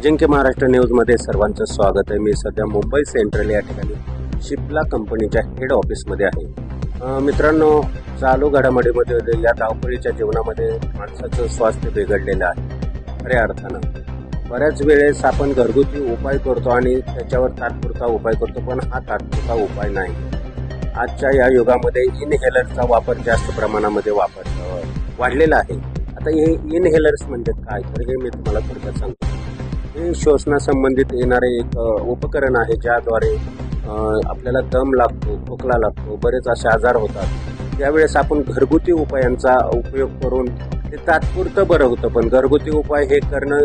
अजिंक्य महाराष्ट्र न्यूजमध्ये सर्वांचं स्वागत आहे. मी सध्या मुंबई सेंट्रल या ठिकाणी शिपला कंपनीच्या हेड ऑफिसमध्ये आहे. मित्रांनो चालू घडामोडीमध्ये या धावपळीच्या जीवनामध्ये माणसाचं स्वास्थ्य बिघडलेलं आहे. खऱ्या अर्थानं. बऱ्याच वेळेस आपण घरगुती उपाय करतो आणि त्याच्यावर तात्पुरता उपाय करतो पण हा तात्पुरता उपाय नाही. आजच्या या युगामध्ये इनहेलरचा वापर जास्त प्रमाणामध्ये वापर वाढलेला आहे. आता हे इनहेलर्स म्हणजे काय? तर हे मी तुम्हाला थोडक्यात सांगतो. हे श्वसनासंबंधित येणारे एक उपकरण आहे ज्याद्वारे आपल्याला दम लागतो खोकला लागतो बरेच असे आजार होतात. त्यावेळेस आपण घरगुती उपायांचा उपयोग करून ते तात्पुरतं बरं होतं पण घरगुती उपाय हे करणं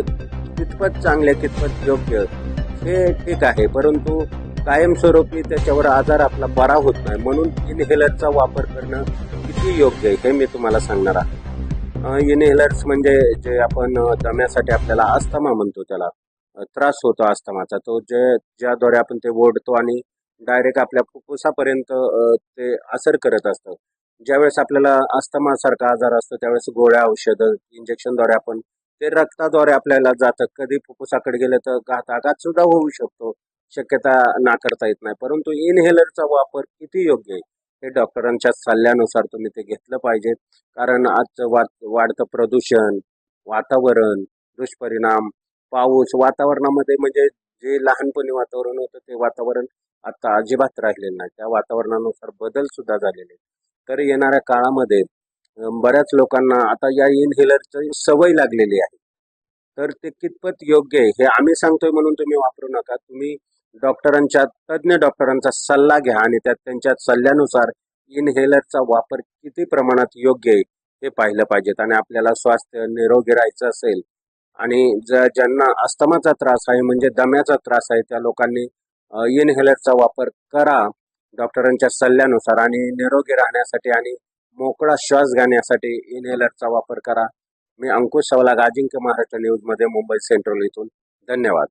कितपत चांगले कितपत योग्य हे ठीक आहे. परंतु कायमस्वरूपी त्याच्यावर आजार आपला बरा होत नाही. म्हणून इनहेलरचा वापर करणं किती योग्य आहे हे मी तुम्हाला सांगणार आहे. इनहेलर्स म्हणजे जे आपण दम्यासाठी आपल्याला अस्थमा म्हणतो त्याला. त्रास होतो अस्थमाचा तो जे ज्याद्वारे आपण ते ओढतो आणि डायरेक्ट आपल्या फुफ्फुसापर्यंत ते असर करत असतं. ज्यावेळेस आपल्याला अस्थमासारखा आजार असतो त्यावेळेस गोळ्या औषधं इंजेक्शनद्वारे आपण ते रक्ताद्वारे आपल्याला जातं. कधी फुफ्फुसाकडे गेलं तर घाताघात सुद्धा होऊ शकतो. शक्यता नाकारता येत नाही. परंतु इनहेलरचा वापर किती योग्य आहे? हे डॉक्टरांच्या सल्ल्यानुसार तुम्ही ते घेतलं पाहिजे. कारण आजचं वा वाढतं प्रदूषण वातावरण दुष्परिणाम पाऊस वातावरणामध्ये म्हणजे जे लहानपणी वातावरण होतं ते वातावरण आता अजिबात राहिलेलं नाही. त्या वातावरणानुसार बदल सुद्धा झालेले आहेत. तर येणाऱ्या काळामध्ये बऱ्याच लोकांना आता या इनहेलरची सवय लागलेली आहे. तर ते कितपत योग्य आहे हे आम्ही सांगतोय म्हणून तुम्ही वापरू नका. तुम्ही डॉक्टरांच्या तज्ज्ञ डॉक्टरांचा सल्ला घ्या आणि त्यात त्यांच्या सल्ल्यानुसार इनहेलरचा वापर किती प्रमाणात योग्य आहे हे पाहिलं पाहिजेत. आणि आपल्याला स्वास्थ्य निरोगी राहायचं असेल आणि ज ज्यांना अस्थमाचा त्रास आहे म्हणजे दम्याचा त्रास आहे त्या लोकांनी इनहेलरचा वापर करा डॉक्टरांच्या सल्ल्यानुसार आणि निरोगी राहण्यासाठी आणि मोकळा श्वास घेण्यासाठी इनहेलरचा वापर करा. मी अंकुश सवला गाजिंक्य महाराष्ट्र न्यूजमध्ये मुंबई सेंट्रल इथून. धन्यवाद.